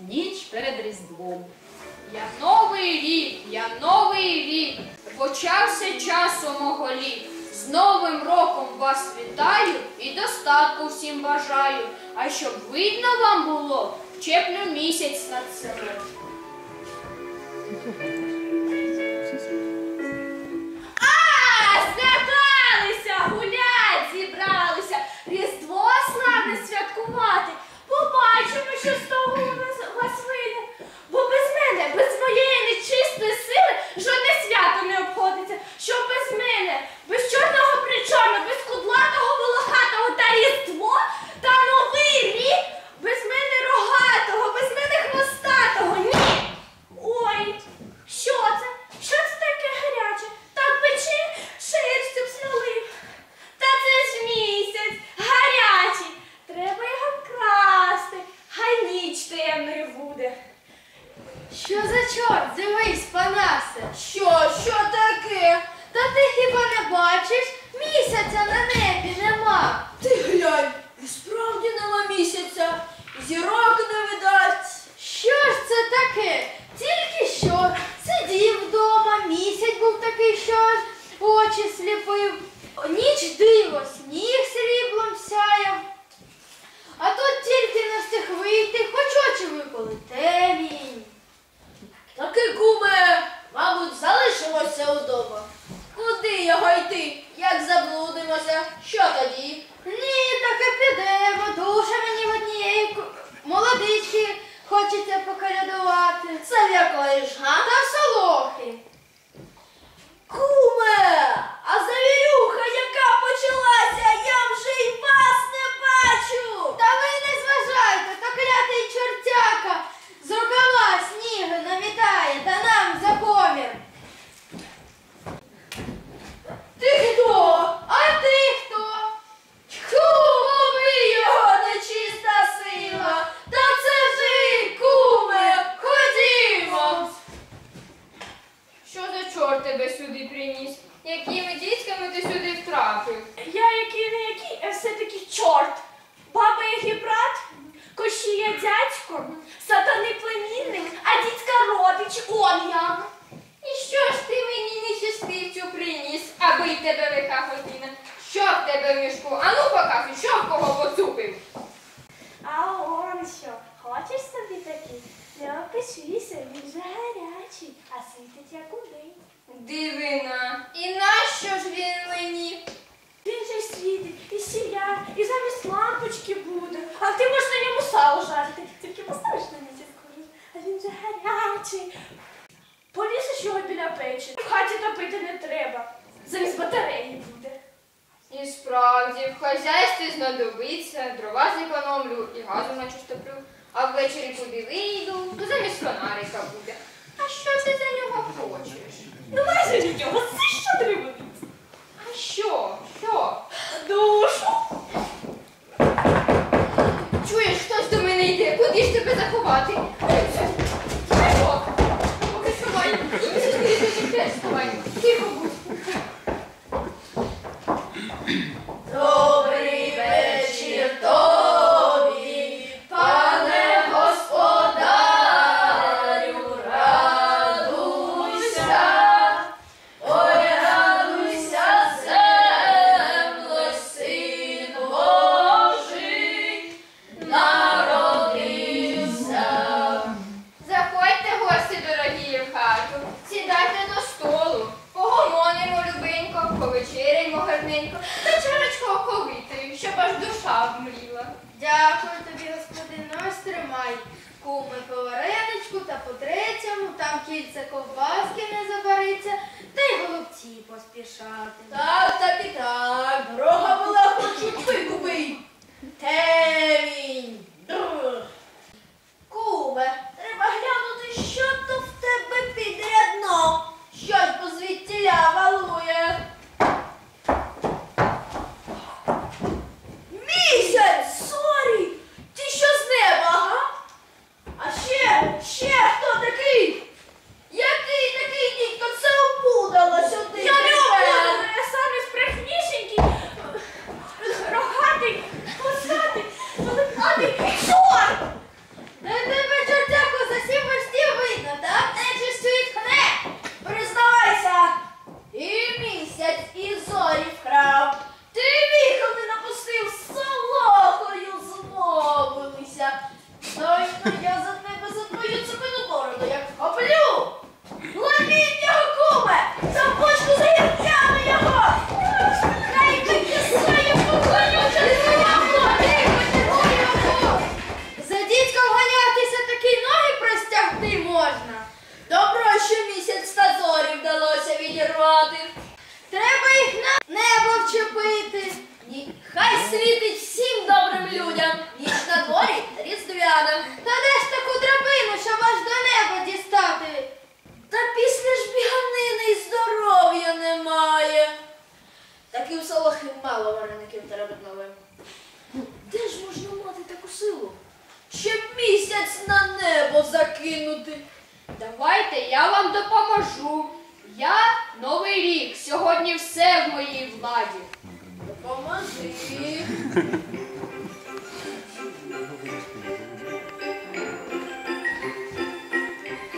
ніч перед Різдвом. Я новий рік, я новий рік, почався час у мого літ. З Новим роком вас вітаю і достатку всім бажаю. А щоб видно вам було, вчеплю місяць над селом. Що за чорт? Дивись, панасе. Що, що таке? Та ти хіба не бачиш? Місяця на небі нема. Ти глянь, і справді нема місяця, зірок не видать. Що ж це таке? Тільки що сидів вдома, місяць був такий, що аж очі сліпив. Ніч диво, сніг сріблом сяяв. А тут тільки не встиг вийти, хоч очі виколи. Темінь. Таки, куме, мабуть, залишимося удома. Куди його йти? Як заблудимося? Що тоді? Ні, таки підемо. Дуже мені в однієї молодички хочеться поколядувати. Це в якої ж, га? Та в солохи. Куме, а завірюха, яка почалася, я вже й вас не бачу. Та ви не зважайте, то клятий чортяка з рукава снігу намітає та нам за комір. Ти хто? А ти хто? Куми його нечиста сила. Та це ви, куме, ходімо. Що за чорт тебе сюди приніс? Якими дітьками ти сюди втрапив? Я який не який, а все-таки чорт. Баба Ягі брат, кощія дядько, сатани племінник, а дідька родич, он я. І що ж ти мені нечистивцю приніс, аби й тебе лиха година? Що в тебе в мішку? Ану показуй, що в кого поцупив? А он що, хочеш собі такий? Не опишися, він же гарячий, а світить як удень. Дивина. І нащо ж він мені? Він же світить, і сія, і замість лампочки буде. А ти можеш на ньому сало жарити. Тільки поставиш на місяць кожен, а він же гарячий. Повісиш його біля печі. В хаті топити не треба. Замість батареї буде. І справді, в хазяйстві знадобиться, дрова зекономлю і газу на чистоплю, а ввечері куди вийду, то замість фонарика буде. А що ти за нього хочеш? Ну майже від все, що треба. А що? Що? Душу. Чуєш, хтось до мене йде, куди ж тебе заховати? Тихо! Поки сховай. Теж сховай. Тихо. Та по третьому, там кільце ковбаски не забариться, та й голубці поспішати. Так, так і так, дорога була і. Треба їх на небо вчепити. І хай світить всім добрим людям. Ніч на дворі різдвяна. Та де ж таку драбину, щоб аж до неба дістати? Та після ж біганини і здоров'я немає. Так і в селах і мало вареників треба новим. Де ж можна мати таку силу? Щоб місяць на небо закинути. Давайте я вам допоможу. Я новий рік. Сьогодні все в моїй владі. Допоможи.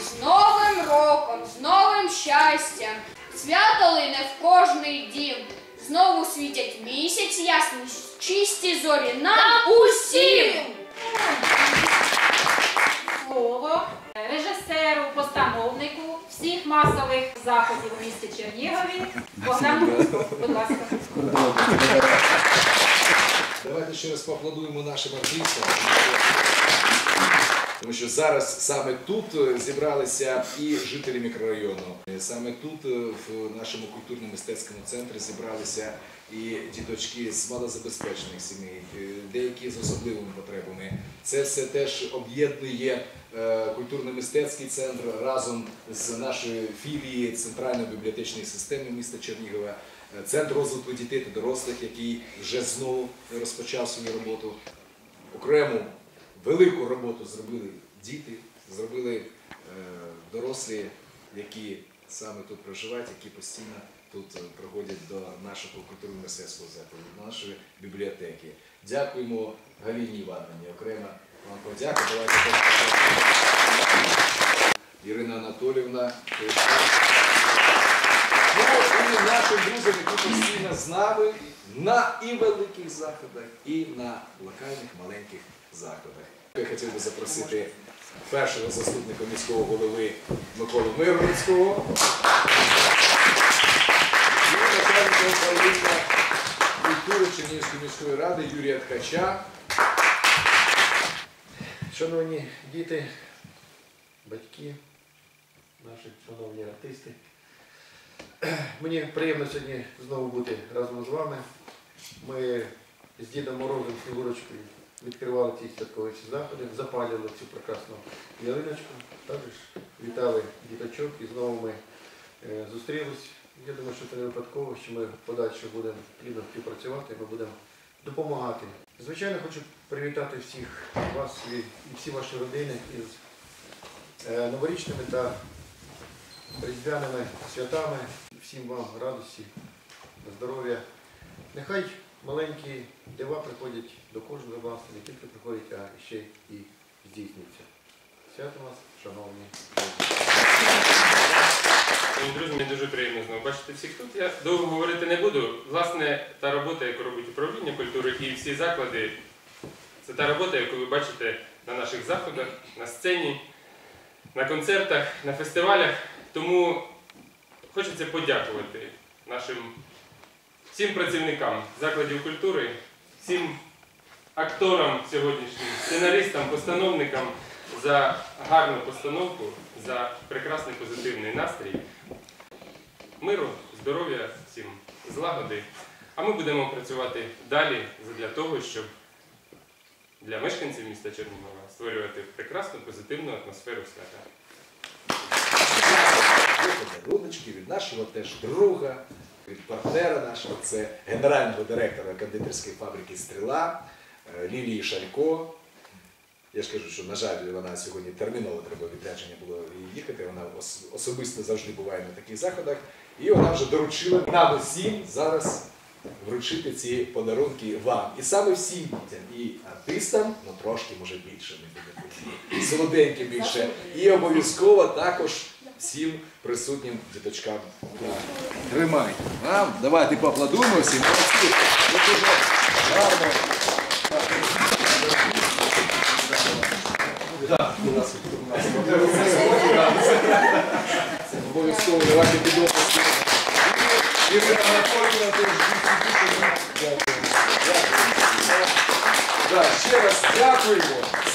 З Новим роком, з новим щастям. Свято лине в кожний дім. Знову світять місяць ясний, чисті зорі нам усім. слово режисеру, постановнику всіх масових заходів у місті Чернігові Богдан. Будь ласка. Давайте ще раз поаплодуємо нашим артистам. Тому що зараз саме тут е, зібралися і жителі мікрорайону. Е, Саме тут, е, в нашому культурно-мистецькому центрі, зібралися і діточки з малозабезпечених сімей, деякі з особливими потребами. Це все теж об'єднує культурно-мистецький центр разом з нашою філією Центральної бібліотечної системи міста Чернігова. Центр розвитку дітей та дорослих, який вже знову розпочав свою роботу. Окрему велику роботу зробили діти, зробили е, дорослі, які саме тут проживають, які постійно тут е, приходять до нашого культурно-мистецького закладу, до нашої бібліотеки. Дякуємо Галіні Івановні. Окремо вам подяка. Давайте. Ірина Анатолівна. Ну, і нашим друзям, які постійно з нами на і великих заходах, і на локальних маленьких заходах. Я хотів би запросити першого заступника міського голови Миколу Миронського і начальника культури Чернігівської міської ради Юрія Ткача. Шановні діти, батьки, наші шановні артисти. Мені приємно сьогодні знову бути разом з вами. Ми з Дідом Морозом Снігурочкою відкривали ці святкові ці заходи, запалювали цю прекрасну ялиночку, також вітали діточок і знову ми е, зустрілись. Я думаю, що це не випадково, що ми подальше будемо плідно співпрацювати, ми будемо допомагати. Звичайно, хочу привітати всіх вас і і всі ваші родини із е, новорічними та різдвяними святами. Всім вам радості, здоров'я. Нехай маленькі дива приходять до кожного вас, не тільки приходять, а ще і здійснюються. Свято вас, шановні. Друзям, мені дуже приємно знову бачити всіх тут. Я довго говорити не буду. Власне, та робота, яку робить управління культури і всі заклади, це та робота, яку ви бачите на наших заходах, на сцені, на концертах, на фестивалях. Тому хочеться подякувати нашим всім працівникам закладів культури, всім акторам сьогоднішнім, сценаристам, постановникам за гарну постановку, за прекрасний позитивний настрій. Миру, здоров'я всім, злагоди. А ми будемо працювати далі для того, щоб для мешканців міста Чернігова створювати прекрасну позитивну атмосферу свята. Подаруночки від нашого теж друга, від партнера нашого, це генерального директора кондитерської фабрики Стріла е, Лілії Шалько. Я ж кажу, що, на жаль, вона сьогодні терміново треба відрядження було їхати. Вона особисто завжди буває на таких заходах. І вона вже доручила нам усім зараз вручити ці подарунки вам. І саме всім дітям, і артистам, ну трошки, може більше, не буде солоденьким більше. І обов'язково також всім присутнім діточкам. Тримай. А, давайте поаплодуємо всім. Дуже гарно. Так, ласка, будь. Обов'язково давайте. Так, ще раз дякуємо.